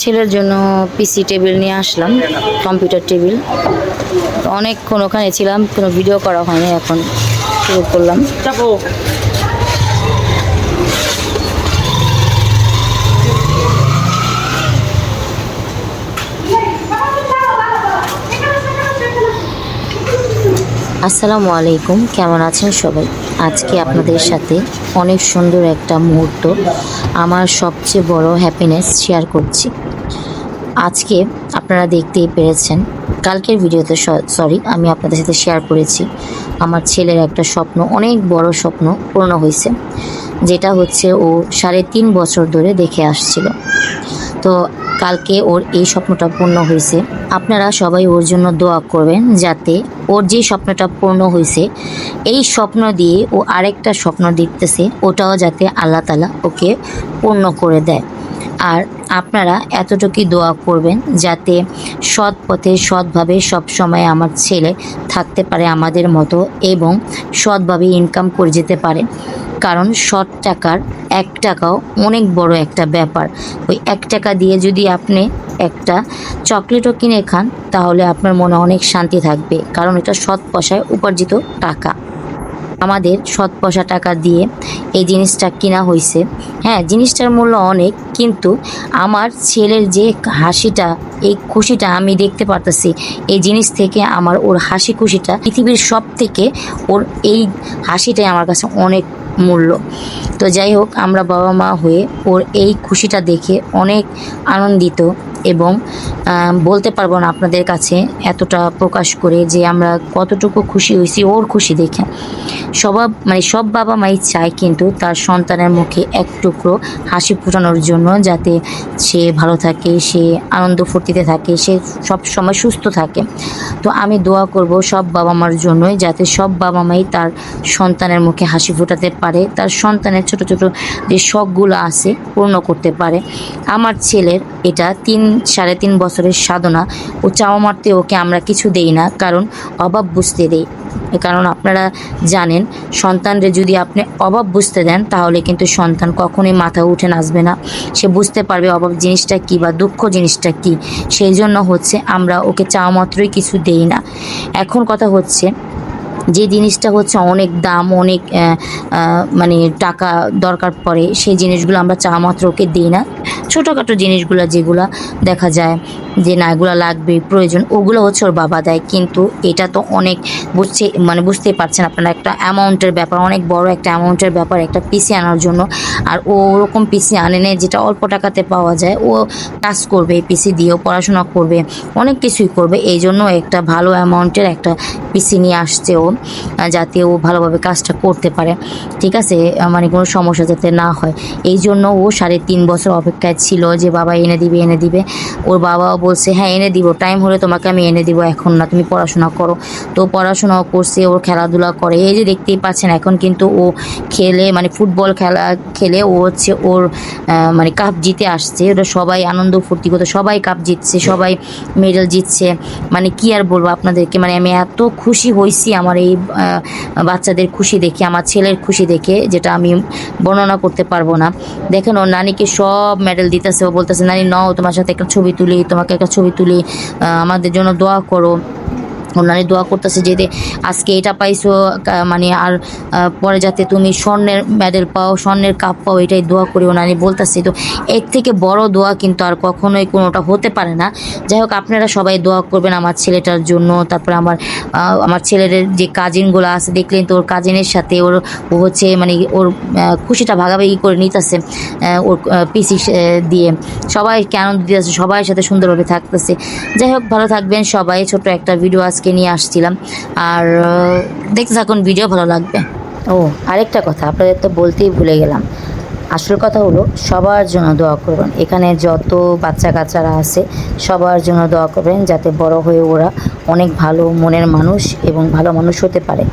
ছেলের জন্য পিসি টেবিল নিয়ে আসলাম কম্পিউটার টেবিল অনেকক্ষণ ওখানে ছিলাম, কোনো ভিডিও করা হয়নি, এখন শুরু করলাম। আসসালামু আলাইকুম, কেমন আছেন সবাই? আজকে আপনাদের সাথে অনেক সুন্দর একটা মুহূর্ত, আমার সবচেয়ে বড় হ্যাপিনেস শেয়ার করছি। আজকে আপনারা দেখতেই পেরেছেন, কালকের ভিডিওতে সরি আমি আপনাদের সাথে শেয়ার করেছি, আমার ছেলের একটা স্বপ্ন, অনেক বড় স্বপ্ন পূর্ণ হয়েছে, যেটা হচ্ছে ও সাড়ে তিন বছর ধরে দেখে আসছিল। তো কালকে ওর এই স্বপ্নটা পূর্ণ হয়েছে। আপনারা সবাই ওর জন্য দোয়া করবেন যাতে ওর যে স্বপ্নটা পূর্ণ হয়েছে, এই স্বপ্ন দিয়ে ও আরেকটা স্বপ্ন দেখতেছে, ওটাও যাতে আল্লাহ তালা ওকে পূর্ণ করে দেয়। আর আপনারা এতটুকুই দোয়া করবেন যাতে সৎ পথে সৎভাবে সবসময় আমার ছেলে থাকতে পারে আমাদের মতো এবং সৎভাবে ইনকাম করে যেতে পারে। কারণ সৎ টাকার এক টাকাও অনেক বড় একটা ব্যাপার। ওই এক টাকা দিয়ে যদি আপনি একটা চকলেটও কিনে খান, তাহলে আপনার মনে অনেক শান্তি থাকবে। কারণ এটা সৎ পয়সায় উপার্জিত টাকা। আমাদের সৎ পয়সা টাকা দিয়ে এই জিনিসটা কিনা হয়েছে হ্যাঁ জিনিসটার মূল্য অনেক, কিন্তু আমার ছেলের যে হাসিটা, এই খুশিটা আমি দেখতে পারতেছি, এই জিনিস থেকে আমার ওর হাসি খুশিটা পৃথিবীর সব থেকে ওর এই হাসিটাই আমার কাছে অনেক মূল্য। তো যাই হোক, আমরা বাবা মা হয়ে ওর এই খুশিটা দেখে অনেক আনন্দিত। এবং বলতে পারব না আপনাদের কাছে এতটা প্রকাশ করে যে আমরা কতটুকু খুশি হয়েছি, ওর খুশি দেখে। সবাব মানে সব বাবা মাই চায় কিন্তু তার সন্তানের মুখে এক টুকরো হাসি ফোটানোর জন্য যাতে সে ভালো থাকে, সে আনন্দ ফুর্তিতে থাকে, সে সব সময় সুস্থ থাকে। তো আমি দোয়া করব সব বাবা মার জন্যই যাতে সব বাবা মাই তার সন্তানের মুখে হাসি ফোটাতে পারে, তার সন্তানের ছোট ছোট যে শখগুলো আছে পূর্ণ করতে পারে। আমার ছেলের এটা তিন সাড়ে তিন বছরের সাধনা ও চাওয়া মারতে ওকে আমরা কিছু দেই না, কারণ অভাব বুঝতে দেই। কারণ আপনারা জানেন, সন্তানরে যদি আপনি অভাব বুঝতে দেন, তাহলে কিন্তু সন্তান কখনোই মাথা উঠে নাচবে না। সে বুঝতে পারবে অভাব জিনিসটা কী বা দুঃখ জিনিসটা কী। সেই জন্য হচ্ছে আমরা ওকে চাওয়া মাত্রই কিছু দেই না। এখন কথা হচ্ছে যে জিনিসটা হচ্ছে অনেক দাম, অনেক মানে টাকা দরকার পড়ে, সেই জিনিসগুলো আমরা চা মাত্রকে দিই না। ছোটোখাটো জিনিসগুলো যেগুলো দেখা যায়। যে না, এগুলো লাগবে, প্রয়োজন, ওগুলো হচ্ছে ওর বাবা দেয়। কিন্তু এটা তো অনেক বুঝছে মানে বুঝতেই পারছেন আপনারা, একটা অ্যামাউন্টের ব্যাপার, অনেক বড় একটা অ্যামাউন্টের ব্যাপার, একটা পিসি আনার জন্য। আর ও ওরকম পিসি আনে নেই, যেটা অল্প টাকাতে পাওয়া যায়, ও কাজ করবে পিসি দিয়েও পড়াশোনা করবে, অনেক কিছুই করবে। এই জন্য একটা ভালো অ্যামাউন্টের একটা পিসি নিয়ে আসছে ও, যাতে ও ভালোভাবে কাজটা করতে পারে। ঠিক আছে? মানে কোনো সমস্যা যাতে না হয়। এই জন্য ও সাড়ে তিন বছর অপেক্ষায় ছিল যে, বাবা এনে দিবে এনে দিবে। ওর বাবাও বলছে হ্যাঁ এনে দিব। টাইম হলে তোমাকে আমি এনে দিব এখন না। তুমি পড়াশোনা করো। তো পড়াশোনাও করছে, ওর খেলাধুলা করে। এই যে দেখতেই পাচ্ছেন, এখন কিন্তু ও খেলে মানে ফুটবল খেলা খেলে ও হচ্ছে ওর মানে কাপ জিতে আসছে। ওটা সবাই আনন্দ ফুর্তি করতে সবাই কাপ জিতছে, সবাই মেডেল জিতছে। মানে কি আর বলব আপনাদেরকে? মানে আমি এত খুশি হয়েছি আমার এই বাচ্চাদের খুশি দেখে, আমার ছেলের খুশি দেখে, যেটা আমি বর্ণনা করতে পারব না। দেখেন, ওর নানিকে সব মেডেল দিতেছে। ও বলতেছে, নানি, নাও, তোমার সাথে একটা ছবি তুলি, তোমাকে একটা ছবি তুলে আমাদের জন্য দোয়া করো। ওনারে দোয়া করতেছে যে আজকে এটা পাইছো মানে আর পরে যাতে তুমি স্বর্ণের মেডেল পাও, স্বর্ণের কাপ পাও, এটাই দোয়া করি ওনারে বলতেছে। তো এর থেকে বড় দোয়া কিন্তু আর কখনোই কোনোটা হতে পারে না। যাই হোক, আপনারা সবাই দোয়া করবেন আমার ছেলেটার জন্য। তারপরে আমার আমার ছেলের যে কাজিনগুলো আছে, দেখলেন তো ওর কাজিনের সাথে ওর, ও হচ্ছে মানে ওর খুশিটা ভাগাভাগি করে নিতেছে ওর পিসি দিয়ে। সবাইকে আনন্দ দিতেছে সবার সাথে সুন্দরভাবে থাকতেছে। যাই হোক, ভালো থাকবেন সবাই। ছোট একটা ভিডিও আজকে নিয়ে আসছিলাম। আর দেখতে থাকুন ভিডিও ভালো লাগবে। ও, আরেকটা কথা, আপনাদের তো বলতেই ভুলে গেলাম। আসল কথা হলো, সবার জন্য দোয়া করবেন। এখানে যত বাচ্চা কাচ্চারা আছে, সবার জন্য দোয়া করবেন, যাতে বড় হয়ে ওরা অনেক ভালো মনের মানুষ এবং ভালো মানুষ হতে পারে।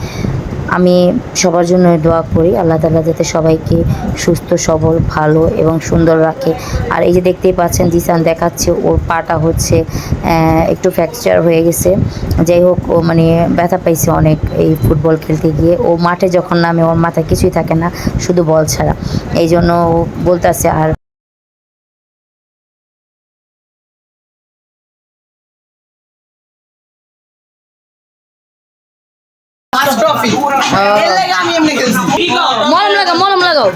আমি সবার জন্য দোয়া করি, আল্লাহ তালা যাতে সবাইকে সুস্থ, সবল, ভালো এবং সুন্দর রাখে। আর এই যে দেখতেই পাচ্ছেন, জিসান দেখাচ্ছে, ওর পাটা হচ্ছে একটু ফ্র্যাকচার হয়ে গেছে। যাই হোক, ও মানে ব্যথা পাইছে অনেক এই ফুটবল খেলতে গিয়ে। ও মাঠে যখন নামে, ওর মাথায় কিছুই থাকে না, শুধু বল ছাড়া। এই জন্য ও বলতেছে, আর ট্রফি এর লাগে আমি এমনি খেলছি মলম লাগাও মলম লাগাও